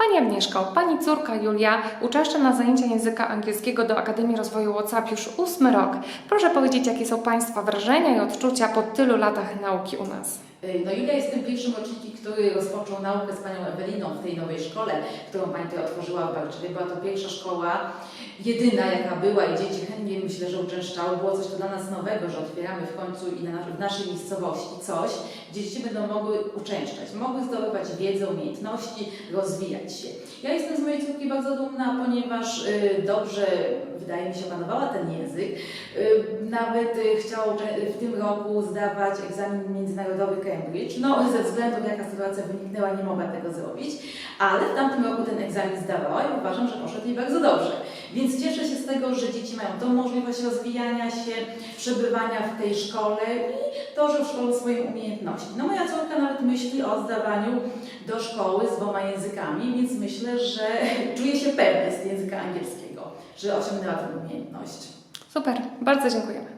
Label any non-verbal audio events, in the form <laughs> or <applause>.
Pani Agnieszko, Pani córka Julia uczęszcza na zajęcia języka angielskiego do Akademii Rozwoju WhatsApp już ósmy rok. Proszę powiedzieć, jakie są Państwa wrażenia i odczucia po tylu latach nauki u nas? No Julia jest tym pierwszym rocznikiem, który rozpoczął naukę z Panią Eweliną w tej nowej szkole, którą Pani tutaj otworzyła w Barczywie. Była to pierwsza szkoła, jedyna jaka była i dzieci chętnie myślę, że uczęszczały. Było coś to dla nas nowego, że otwieramy w końcu i na, w naszej miejscowości coś, gdzie dzieci będą mogły uczęszczać, mogły zdobywać wiedzę, umiejętności, rozwijać się. Ja jestem z mojej córki bardzo dumna, ponieważ y, dobrze, wydaje mi się, opanowała ten język. Y, nawet y, chciała uczę- w tym roku zdawać egzamin międzynarodowy Cambridge. No, ze względu jaka wyniknęła, nie mogła tego zrobić, ale w tamtym roku ten egzamin zdawała i uważam, że poszedł jej bardzo dobrze. Więc cieszę się z tego, że dzieci mają tą możliwość rozwijania się, przebywania w tej szkole i dążą w szkole swoje umiejętności. No moja córka nawet myśli o zdawaniu do szkoły z dwoma językami, więc myślę, że <laughs> czuje się pewnie z języka angielskiego, że osiągnęła tę umiejętność. Super, bardzo dziękujemy.